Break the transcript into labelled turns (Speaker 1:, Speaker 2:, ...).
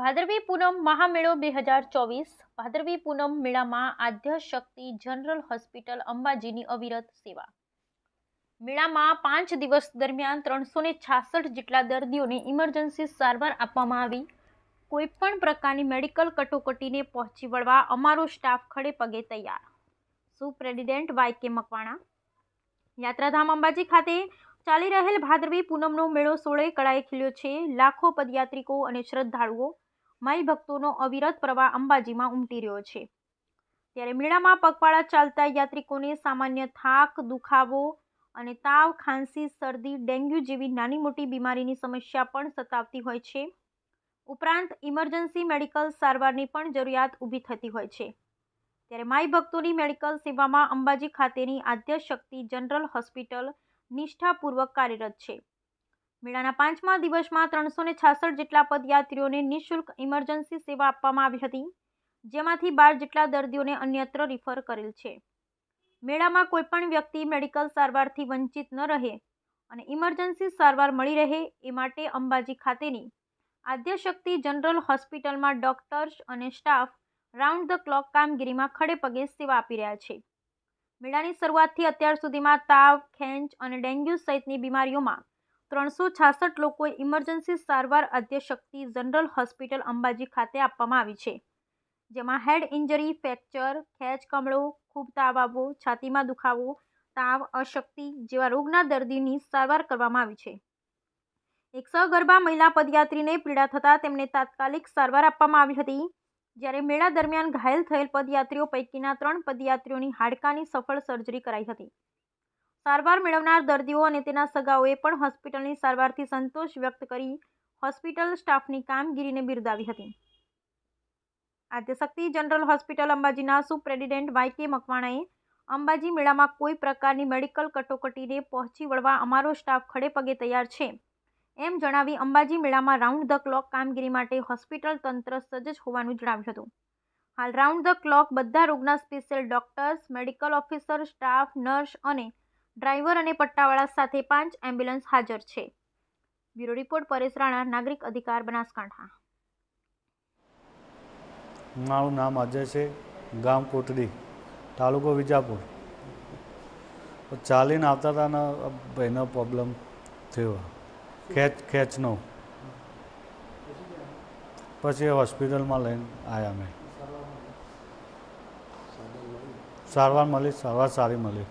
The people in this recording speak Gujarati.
Speaker 1: ભાદરવી પૂનમ મહામેળો બે હજાર ચોવીસ. ભાદરવી પૂનમ મેળામાં આદ્ય શક્તિ જનરલ હોસ્પિટલ અંબાજીની અવિરત સેવા. મેળામાં પાંચ દિવસ દરમિયાન ત્રણસો ને છાસઠ જેટલા દર્દીઓને ઇમરજન્સી સારવાર આપવામાં આવી. કોઈપણ પ્રકારની મેડિકલ કટોકટીને પહોંચી વળવા અમારો સ્ટાફ ખડે પગે તૈયાર. સુપ્રેસિડેન્ટ વાય કે મકવાણા. યાત્રાધામ અંબાજી ખાતે ચાલી રહેલ ભાદરવી પૂનમનો મેળો સોળે કળાએ ખીલ્યો છે. લાખો પદયાત્રિકો અને શ્રદ્ધાળુઓ માઈ ભક્તોનો અવિરત પ્રવાહ અંબાજીમાં ઉમટી રહ્યો છે. ત્યારે મેળામાં પગપાળા ચાલતા યાત્રિકોને સામાન્ય થાક, દુખાવો અને તાવ, ખાંસી, શરદી, ડેન્ગ્યુ જેવી નાની મોટી બીમારીની સમસ્યા પણ સતાવતી હોય છે. ઉપરાંત ઇમરજન્સી મેડિકલ સારવારની પણ જરૂરિયાત ઊભી થતી હોય છે. ત્યારે માઈ ભક્તોની મેડિકલ સેવામાં અંબાજી ખાતેની આદ્યશક્તિ જનરલ હોસ્પિટલ નિષ્ઠાપૂર્વક કાર્યરત છે. મેળાના પાંચમા દિવસમાં ત્રણસો ને છાસઠ જેટલા પદયાત્રીઓને નિઃશુલ્ક ઇમરજન્સી સેવા આપવામાં આવી હતી, જેમાંથી બાર જેટલા દર્દીઓને અન્યત્ર રિફર કરેલ છે. મેળામાં કોઈપણ વ્યક્તિ મેડિકલ સારવારથી વંચિત ન રહે અને ઇમરજન્સી સારવાર મળી રહે એ માટે અંબાજી ખાતેની આદ્યશક્તિ જનરલ હોસ્પિટલમાં ડોક્ટર્સ અને સ્ટાફ રાઉન્ડ ધ ક્લોક કામગીરીમાં ખડેપગે સેવા આપી રહ્યા છે. મેળાની શરૂઆતથી અત્યાર સુધીમાં તાવ, ખેંચ અને ડેન્ગ્યુ સહિતની બીમારીઓમાં ત્રણસો છાસઠ લોકોએ ઇમરજન્સી સારવાર આદ્યશક્તિ જનરલ હોસ્પિટલ અંબાજી ખાતે આપવામાં આવી છે, જેમાં હેડ ઇન્જરી, ફ્રેક્ચર, ખેંચ કમળો, ખૂબ તાવ આવવો, છાતીમાં દુખાવો, તાવ, અશક્તિ જેવા રોગના દર્દીની સારવાર કરવામાં આવી છે. એક સગર્ભા મહિલા પદયાત્રીને પીડા થતાં તેમને તાત્કાલિક સારવાર આપવામાં આવી હતી, જ્યારે મેળા દરમિયાન ઘાયલ થયેલ પદયાત્રીઓ પૈકીના ત્રણ પદયાત્રીઓની હાડકાની સફળ સર્જરી કરાઈ હતી. સારવાર મેળવનાર દર્દીઓ અને તેના સગાઓએ પણ હોસ્પિટલની સારવારથી સંતોષ વ્યક્ત કરી હોસ્પિટલ સ્ટાફની કામગીરીને બિરદાવી હતી. આદ્યશક્તિ જનરલ હોસ્પિટલ અંબાજીના સુપ્રેસિડેન્ટ વાય કે મકવાણાએ અંબાજી મેળામાં કોઈ પ્રકારની મેડિકલ કટોકટીને પહોંચી વળવા અમારો સ્ટાફ ખડે પગે તૈયાર છે, એમ જણાવી અંબાજી મેળામાં રાઉન્ડ ધ ક્લોક કામગીરી માટે હોસ્પિટલ તંત્ર સજ્જ હોવાનું જણાવ્યું હતું. હાલ રાઉન્ડ ધ ક્લોક બધા રોગના special doctors, medical officer, staff, nurse અને ડ્રાઈવર અને પટ્ટાવાળા સાથે પાંચ એમ્બ્યુલન્સ હાજર છે. બ્યુરો રિપોર્ટ પરેશ રાણા, નાગરિક અધિકાર, બનાસકાંઠા.
Speaker 2: મારું નામ અજય છે, ગામ કોટડી, તાલુકો વિજાપુર. ચાલીને આવતા હતા ને ભાઈનો પ્રોબ્લેમ થયો. ખેંચ, ખેંચનો. પછી હોસ્પિટલમાં લઈને આવ્યા મેં. સારવાર મળી, સારવાર સારી મળી.